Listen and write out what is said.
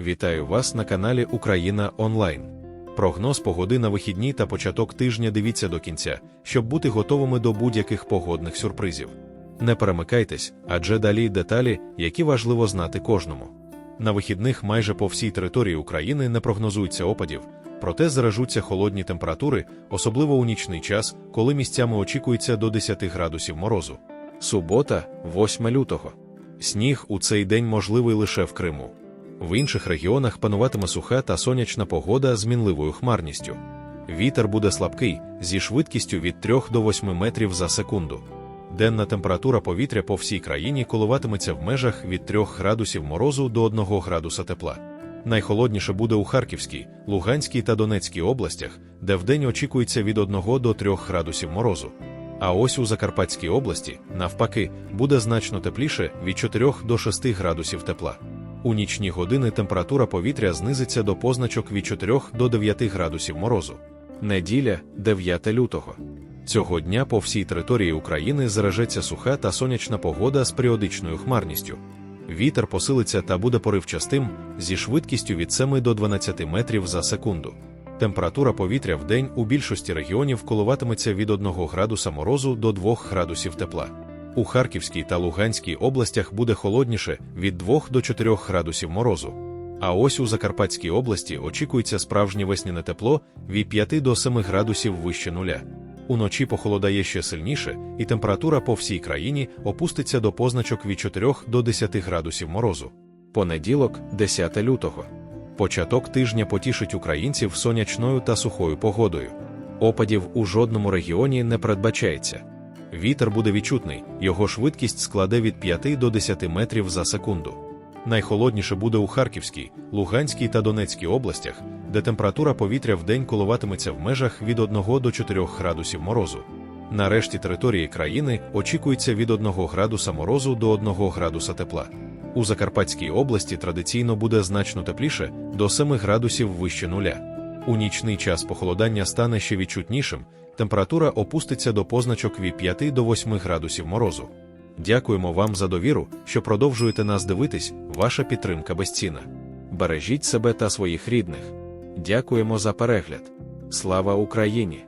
Вітаю вас на каналі Україна Онлайн. Прогноз погоди на вихідні та початок тижня дивіться до кінця, щоб бути готовими до будь-яких погодних сюрпризів. Не перемикайтесь, адже далі деталі, які важливо знати кожному. На вихідних майже по всій території України не прогнозується опадів, проте заражуться холодні температури, особливо у нічний час, коли місцями очікується до 10 градусів морозу. Субота, 8 лютого. Сніг у цей день можливий лише в Криму. В інших регіонах пануватиме суха та сонячна погода з мінливою хмарністю. Вітер буде слабкий зі швидкістю від 3 до 8 метрів за секунду. Денна температура повітря по всій країні коливатиметься в межах від 3 градусів морозу до 1 градуса тепла. Найхолодніше буде у Харківській, Луганській та Донецькій областях, де вдень очікується від 1 до 3 градусів морозу. А ось у Закарпатській області, навпаки, буде значно тепліше від 4 до 6 градусів тепла. У нічні години температура повітря знизиться до позначок від 4 до 9 градусів морозу. Неділя, 9 лютого. Цього дня по всій території України заражеться суха та сонячна погода з періодичною хмарністю. Вітер посилиться та буде поривчастим зі швидкістю від 7 до 12 метрів за секунду. Температура повітря в день у більшості регіонів коливатиметься від 1 градуса морозу до 2 градусів тепла. У Харківській та Луганській областях буде холодніше від 2 до 4 градусів морозу. А ось у Закарпатській області очікується справжнє весняне тепло від 5 до 7 градусів вище нуля. Уночі похолодає ще сильніше, і температура по всій країні опуститься до позначок від 4 до 10 градусів морозу. Понеділок, 10 лютого. Початок тижня потішить українців сонячною та сухою погодою. Опадів у жодному регіоні не передбачається. Вітер буде відчутний, його швидкість складе від 5 до 10 метрів за секунду. Найхолодніше буде у Харківській, Луганській та Донецькій областях, де температура повітря в день коливатиметься в межах від 1 до 4 градусів морозу. На решті території країни очікується від 1 градуса морозу до 1 градуса тепла. У Закарпатській області традиційно буде значно тепліше до 7 градусів вище нуля. У нічний час похолодання стане ще відчутнішим, температура опуститься до позначок від 5 до 8 градусів морозу. Дякуємо вам за довіру, що продовжуєте нас дивитись, ваша підтримка безцінна. Бережіть себе та своїх рідних. Дякуємо за перегляд. Слава Україні!